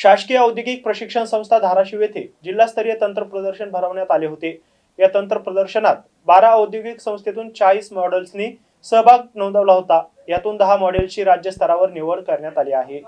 शासकीय औद्योगिक प्रशिक्षण संस्था धाराशिव येथे जिल्हास्तरीय तंत्र प्रदर्शन भरवण्यात आले होते. या तंत्र प्रदर्शनात बारा औद्योगिक संस्थेतून चाळीस मॉडेल्सनी सहभाग नोंदवला होता. यातून दहा मॉडेल्सची राज्य स्तरावर निवड करण्यात आली आहे.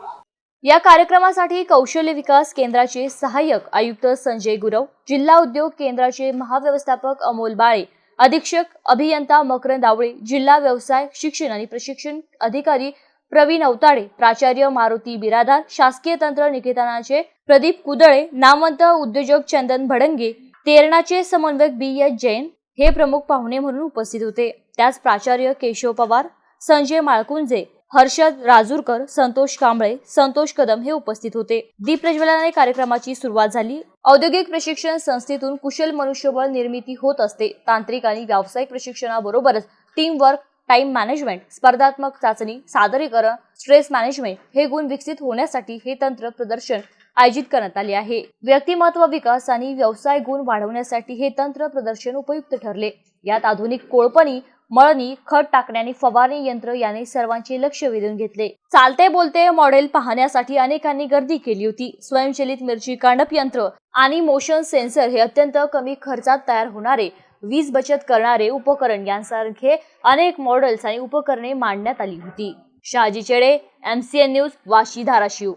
या कार्यक्रमासाठी कौशल्य विकास केंद्राचे सहाय्यक आयुक्त संजय गुरव जिल्हा उद्योग केंद्राचे महाव्यवस्थापक अमोल बाळे अधीक्षक अभियंता मकरंद आवळे जिल्हा व्यवसाय शिक्षण आणि प्रशिक्षण अधिकारी प्रवीण अवताडे प्राचार्य मारुती बिरादार शासकीय तंत्र निकेतनाचे प्रदीप कुदळे नामवंत उद्योजक चंदन भडंगे तेरणाचे समन्वयक बी एस जैन हे प्रमुख पाहुणे म्हणून उपस्थित होते. त्याच प्राचार्य केशव पवार संजय माळकुंजे हर्षद राजूरकर संतोष कांबळे संतोष कदम हे उपस्थित होते. दीप प्रज्वलनाने कार्यक्रमाची सुरुवात झाली. औद्योगिक प्रशिक्षण संस्थेतून कुशल मनुष्यबळ निर्मिती होत असते. तांत्रिक आणि व्यावसायिक प्रशिक्षणाबरोबरच टीम वर्क टाइम मॅनेजमेंट स्पर्धात्मक चाचणी सादरीकरण स्ट्रेस मॅनेजमेंट हे गुण विकसित होण्यासाठी हे तंत्र प्रदर्शन आयोजित करण्यात आले आहे. व्यक्तिमत्व विकास आणि व्यवसाय गुण वाढवण्यासाठी हे तंत्र प्रदर्शन उपयुक्त ठरले. यात आधुनिक कोळपणी मळणी खत टाकणे आणि फवारणी यंत्र याने सर्वांचे लक्ष वेधून घेतले. चालते बोलते मॉडेल पाहण्यासाठी अनेकांनी गर्दी केली होती. स्वयंचलित मिरची कांडप यंत्र आणि मोशन सेन्सर हे अत्यंत कमी खर्चात तयार होणारे वीज बचत करणारे उपकरण यांसारखे अनेक मॉडेल्स आणि उपकरणे मांडण्यात आली होती. शहाजी चेडे एमसीएन न्यूज वाशी धाराशिव.